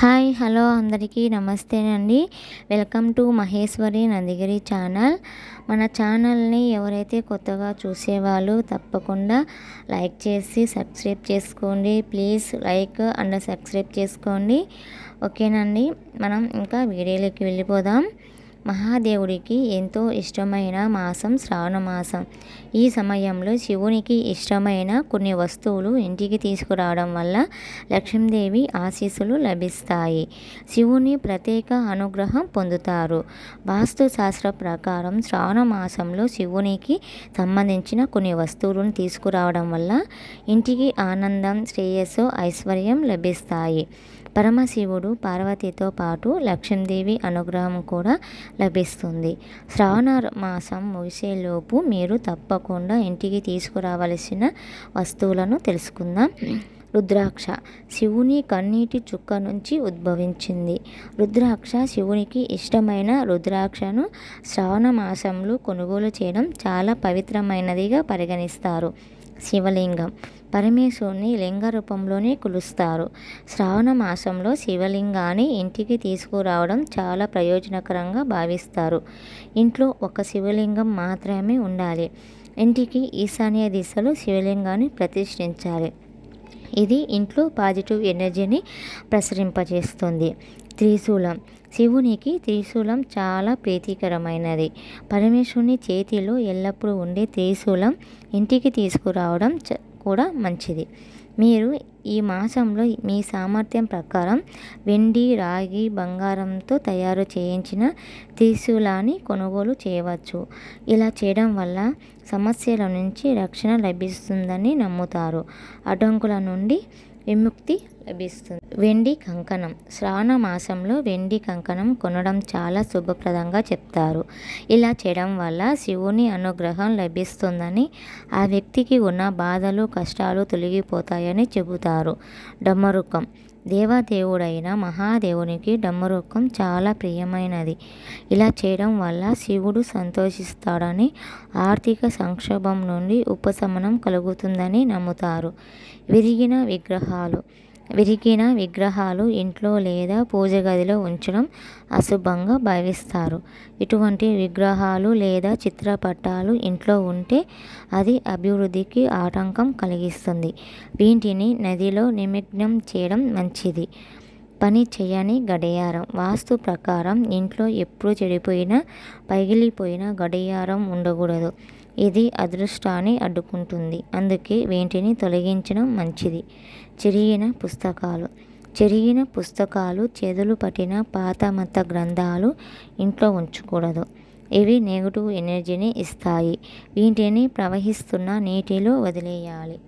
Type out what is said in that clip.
Hi hello అందరికీ నమస్తే అండి welcome to Maheshwari Nandigiri channel. మన ఛానల్ని ఎవరైతే కొత్తగా చూసేవాళ్ళు తప్పకుండా లైక్ చేసి సబ్స్క్రైబ్ చేసుకోండి. ప్లీజ్ లైక్ అండ్ సబ్స్క్రైబ్ చేసుకోండి. ఓకేనండి మనం ఇంకా వీడియోలోకి వెళ్ళిపోదాం. మహాదేవుడికి ఎంతో ఇష్టమైన మాసం శ్రావణ మాసం. ఈ సమయంలో శివునికి ఇష్టమైన కొన్ని వస్తువులు ఇంటికి తీసుకురావడం వల్ల లక్ష్మీదేవి ఆశీస్సులు లభిస్తాయి. శివుని ప్రత్యేక అనుగ్రహం పొందుతారు. వాస్తు శాస్త్ర ప్రకారం శ్రావణ మాసంలో శివునికి సంబంధించిన కొన్ని వస్తువులను తీసుకురావడం వల్ల ఇంటికి ఆనందం శ్రేయస్సు ఐశ్వర్యం లభిస్తాయి. పరమశివుడు పార్వతితో పాటు లక్ష్మీదేవి అనుగ్రహం కూడా లభిస్తుంది. శ్రావణ మాసం ముగిసేలోపు మీరు తప్పకుండా ఇంటికి తీసుకురావలసిన వస్తువులను తెలుసుకుందాం. రుద్రాక్ష. శివుని కన్నీటి చుక్క నుంచి ఉద్భవించింది. రుద్రాక్ష శివునికి ఇష్టమైన రుద్రాక్షను శ్రావణ మాసంలో కొనుగోలు చేయడం చాలా పవిత్రమైనదిగా పరిగణిస్తారు. శివలింగం. పరమేశ్వరుని లింగ రూపంలోనే కొలుస్తారు. శ్రావణ మాసంలో శివలింగాన్ని ఇంటికి తీసుకురావడం చాలా ప్రయోజనకరంగా భావిస్తారు. ఇంట్లో ఒక శివలింగం మాత్రమే ఉండాలి. ఇంటికి ఈశాన్య దిశలో శివలింగాన్ని ప్రతిష్ఠించాలి. ఇది ఇంట్లో పాజిటివ్ ఎనర్జీని ప్రసరింపజేస్తుంది. త్రిశూలం. శివునికి త్రిశూలం చాలా ప్రీతికరమైనది. పరమేశ్వరుని చేతిలో ఎల్లప్పుడూ ఉండే త్రిశూలం ఇంటికి తీసుకురావడం కూడా మంచిది. మీరు ఈ మాసంలో మీ సామర్థ్యం ప్రకారం వెండి రాగి బంగారంతో తయారు చేయించిన త్రిశూలాన్ని కొనుగోలు చేయవచ్చు. ఇలా చేయడం వల్ల సమస్యల నుంచి రక్షణ లభిస్తుందని నమ్ముతారు. అడ్డంకుల నుండి విముక్తి లభిస్తుంది. వెండి కంకణం. శ్రావణ మాసంలో వెండి కంకణం కొనడం చాలా శుభప్రదంగా చెప్తారు. ఇలా చేయడం వల్ల శివుని అనుగ్రహం లభిస్తుందని ఆ వ్యక్తికి ఉన్న బాధలు కష్టాలు తొలగిపోతాయని చెబుతారు. డమ్మరుకం. దేవదేవుడైన మహాదేవునికి డమ్మరుకం చాలా ప్రియమైనది. ఇలా చేయడం వల్ల శివుడు సంతోషిస్తాడని ఆర్థిక సంక్షోభం నుండి ఉపశమనం కలుగుతుందని నమ్ముతారు. విరిగిన విగ్రహాలు. విరిగిన విగ్రహాలు ఇంట్లో లేదా పూజ గదిలో ఉంచడం అశుభంగా భావిస్తారు. ఇటువంటి విగ్రహాలు లేదా చిత్రపటాలు ఇంట్లో ఉంటే అది అభివృద్ధికి ఆటంకం కలిగిస్తుంది. వీటిని నదిలో నిమగ్నం చేయడం మంచిది. పని చేయని గడియారం. వాస్తు ప్రకారం ఇంట్లో ఎప్పుడు చెడిపోయిన పగిలిపోయిన గడియారం ఉండకూడదు. ఇది అదృష్టాన్ని అడ్డుకుంటుంది. అందుకే వీటిని తొలగించడం మంచిది. చిరిగిన పుస్తకాలు. చిరిగిన పుస్తకాలు చేతులు పట్టిన పాత మత గ్రంథాలు ఇంట్లో ఉంచకూడదు. ఇవి నెగిటివ్ ఎనర్జీని ఇస్తాయి. వీటిని ప్రవహిస్తున్న నీటిలో వదిలేయాలి.